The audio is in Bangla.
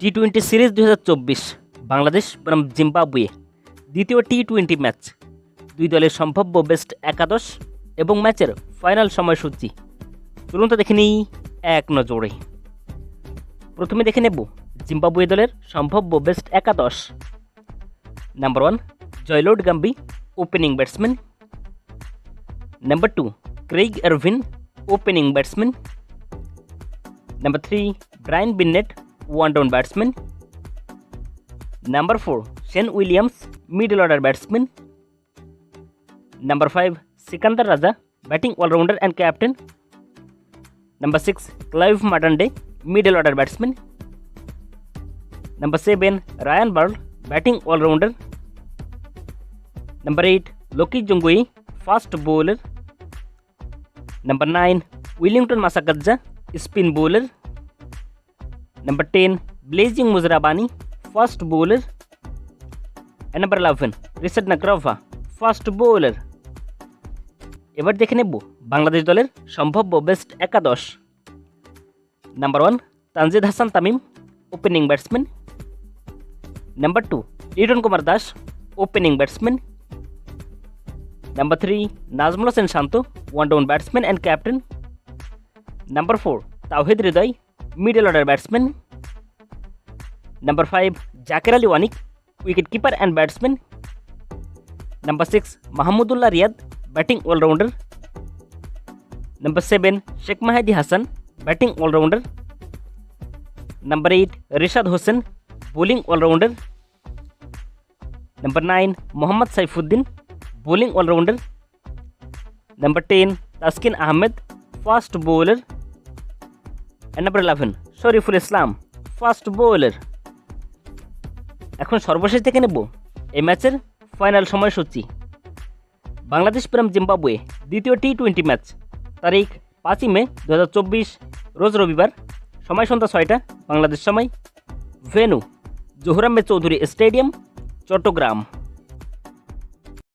টি টোয়েন্টি সিরিজ দু হাজার চব্বিশ বাংলাদেশ বনাম জিম্বাবুয়ে। দ্বিতীয় টি টোয়েন্টি ম্যাচ দুই দলের সম্ভাব্য বেস্ট একাদশ এবং ম্যাচের ফাইনাল সময়সূচি। চলুন তো দেখে নিই এক নজরে। প্রথমে দেখে নেব জিম্বাবুয়ে দলের সম্ভাব্য বেস্ট একাদশ। Number one Joylord Gumbie opening batsman number two Craig Ervine opening batsman Number 3, Brian Binnett, batsman. Number 4, Shane Williams, middle order batsman. Number 5, Sikandar Raja, batting all rounder and captain. Number 6, Clive Matande, middle order batsman. Number 7, Ryan Burl, batting all rounder. Number 8, Loki Jungui, fast bowler. Number 9, Willington Masakadza, spin bowler. Number 10, Blazing Muzrabani, fast bowler. And number 11, Richard Nagrova, fast bowler. এবার দেখে নেব বাংলাদেশ দলের সম্ভাব্য বেস্ট একাদশ number one Tanzid Hasan Tamim opening batsman number two Liton Kumar Das opening batsman number three Najmul Hossain Shanto one down batsman and captain number four Towhid Hridoy middle order batsman. Number 5 Zakir Ali Wanik, wicketkeeper and batsman. Number 6 Mahmudullah Riyad, batting all-rounder. Number 7 Sheikh Mahdi Hassan, batting all-rounder. Number 8 Rishad Hussain, bowling all-rounder. Number 9 Muhammad Saifuddin, bowling all-rounder. Number 10 Taskin Ahmed, fast bowler. And number eleven Shoriful Islam fast bowler এখন সর্বশেষ থেকে নেব এই ম্যাচের ফাইনাল সময়সূচি। বাংলাদেশ প্রেম জিম্বাবুয়ে দ্বিতীয় টি টোয়েন্টি ম্যাচ, তারিখ পাঁচই মে দু হাজার চব্বিশ, রোজ রবিবার, সময় সন্ধ্যা ছয়টা, বাংলাদেশ সময়, ভেনু, জোহরামে চৌধুরী স্টেডিয়াম, চট্টগ্রাম।